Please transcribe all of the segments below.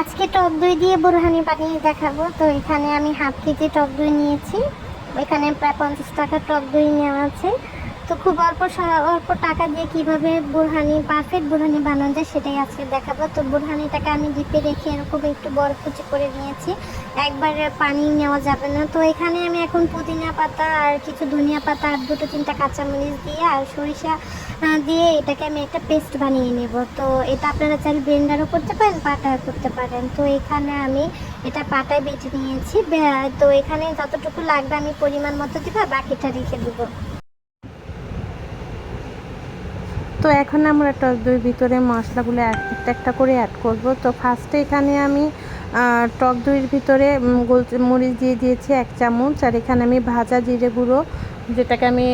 আজকে টক দই দিয়ে বুরহানি বানিয়ে দেখাবো। তো এখানে আমি হাফ কেজি টক দই নিয়েছি। এখানে প্রায় পঞ্চাশ টাকা টক দই নেওয়া আছে। তো খুব অল্প অল্প টাকা দিয়ে কীভাবে বোরহানি পারফেক্ট বোরহানি বানানো যায় সেটাই আজকে দেখাবো। তো বোরহানিটাকে আমি ডিপে রেখে এরকম একটু বড় কুচি করে নিয়েছি। একবারে পানি নেওয়া যাবে না। তো এখানে আমি এখন পুদিনা পাতা আর কিছু ধনিয়া পাতা আর দুটো তিনটা কাঁচামরিচ দিয়ে আর সরিষা দিয়ে এটাকে আমি একটা পেস্ট বানিয়ে নেব। তো এটা আপনারা চাইলে ব্লেন্ডারও করতে পারেন পাটায় করতে পারেন। তো এখানে আমি এটা পাটায় বেটে নিয়েছি। তো এখানে যতটুকু লাগবে আমি পরিমাণ মতো দিব বাকিটা রেখে দেবো। তো এখন আমরা টক দইয়ের ভিতরে মশলাগুলো এক- একটা একটা করে অ্যাড করব। তো ফার্স্টে এখানে আমি টক দইয়ের ভিতরে মরিচ দিয়ে দিয়েছি এক চামচ। আর এখানে আমি ভাজা জিরে গুঁড়ো, যেটাকে আমি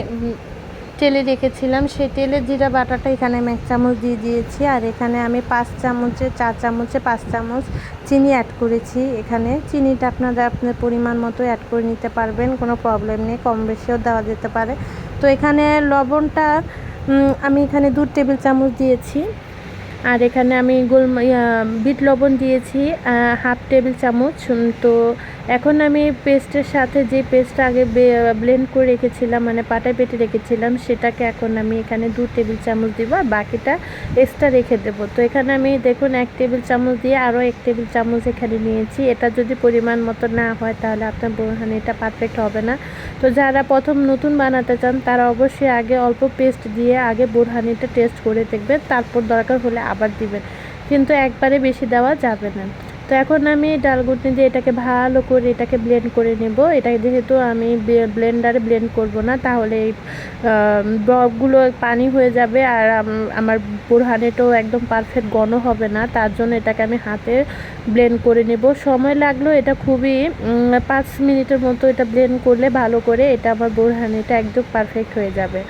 তেলে রেখেছিলাম। সেই তেলের জিরা বাটাটা এখানে আমি এক চামচ দিয়ে দিয়েছি। আর এখানে আমি পাঁচ চামচে, চার চামচে পাঁচ চামচ চিনি অ্যাড করেছি এখানে। চিনিটা আপনারা আপনার পরিমাণ মতো অ্যাড করে নিতে পারবেন, কোনো প্রবলেম নেই, কম বেশিও দেওয়া যেতে পারে। তো এখানে লবণটা আমি এখানে দু টেবিল চামচ দিয়েছি। আর এখানে আমি গোল বিট লবণ দিয়েছি হাফ টেবিল চামচ। তো এখন আমি পেস্টের সাথে যে পেস্টটা আগে ব্লেন্ড করে রেখেছিলাম মানে পাটায় পেটে রেখেছিলাম, সেটাকে এখন আমি এখানে দু টেবিল চামচ দিব আর বাকিটা এক্সট্রা রেখে দেবো। তো এখানে আমি দেখুন এক টেবিল চামচ দিয়ে আরও এক টেবিল চামচ এখানে নিয়েছি। এটা যদি পরিমাণ মতো না হয় তাহলে আপনার বোরহানিটা পারফেক্ট হবে না। তো যারা প্রথম নতুন বানাতে চান, তারা অবশ্যই আগে অল্প পেস্ট দিয়ে আগে বোরহানিটা টেস্ট করে দেখবেন। তারপর দরকার হলে আবার দিবেন। কিন্তু একবারে বেশি দেওয়া যাবে না। তো এখন আমি ডালগুটনি দিয়ে এটাকে ভালো করে এটাকে ব্লেন্ড করে নেব। এটা যেহেতু আমি ব্লেন্ডারে ব্লেন্ড করব না, তাহলে এই ব্রকগুলো পানি হয়ে যাবে আর আমার বোরহানিটাও একদম পারফেক্ট ঘন হবে না, তার জন্য এটাকে আমি হাতে ব্লেন্ড করে নেব। সময় লাগল এটা খুবই পাঁচ মিনিটের মতো এটা ব্লেন্ড করলে ভালো করে এটা আমার বোরহানিটা একদম পারফেক্ট হয়ে যাবে।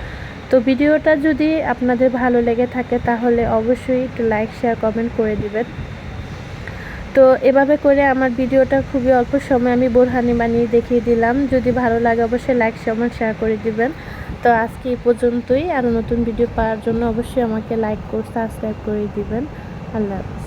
তো ভিডিওটা যদি আপনাদের ভালো লেগে থাকে, তাহলে অবশ্যই একটু লাইক শেয়ার কমেন্ট করে দিবেন। তো এভাবে করে আমার ভিডিওটা খুবই অল্প সময় আমি বোরহানি বানিয়ে দেখিয়ে দিলাম। যদি ভালো লাগে অবশ্যই লাইক কমেন্ট শেয়ার করে দিবেন। তো আজকে এই পর্যন্তই। আরও নতুন ভিডিও পাওয়ার জন্য অবশ্যই আমাকে লাইক করে সাবস্ক্রাইব করে দিবেন। আল্লাহ হাফিজ।